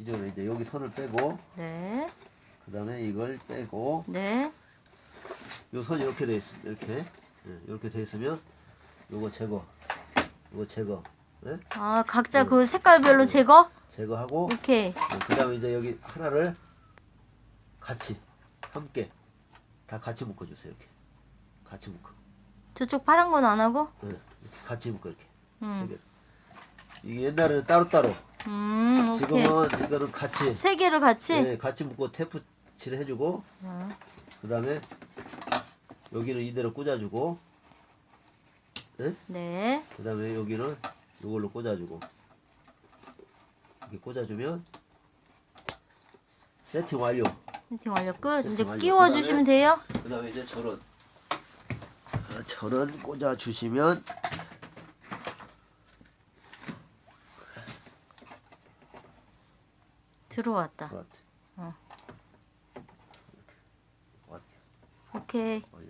기존에 이제 여기 선을 빼고 네. 그 다음에 이걸 빼고 네. 요 선이 이렇게 돼 있습니다. 이렇게 예, 이렇게 돼 있으면 요거 제거, 요거 제거, 예? 아, 각자 그 색깔별로 제거? 제거하고 오케이. 그 다음에 이제 여기 하나를 같이 함께 다 같이 묶어주세요. 이렇게 같이 묶어. 저쪽 파란 건 안 하고? 예, 이렇게 같이 묶어 이렇게. 음. 이게 옛날에는 따로따로. 음, 오케이. 지금은 이거는 같이. 세 개를 같이? 예, 같이 묶고 테프 칠을 해주고 어. 그 다음에 여기는 이대로 꽂아주고 예? 네. 그 다음에 여기는 이걸로 꽂아주고 이렇게 꽂아주면 세팅 완료 세팅 완료 끝. 이제 완료. 끼워주시면 돼요. 그 다음에 이제 전원 아, 전원 꽂아주시면 들어왔다. 왔 어. 왔 오케이. 왔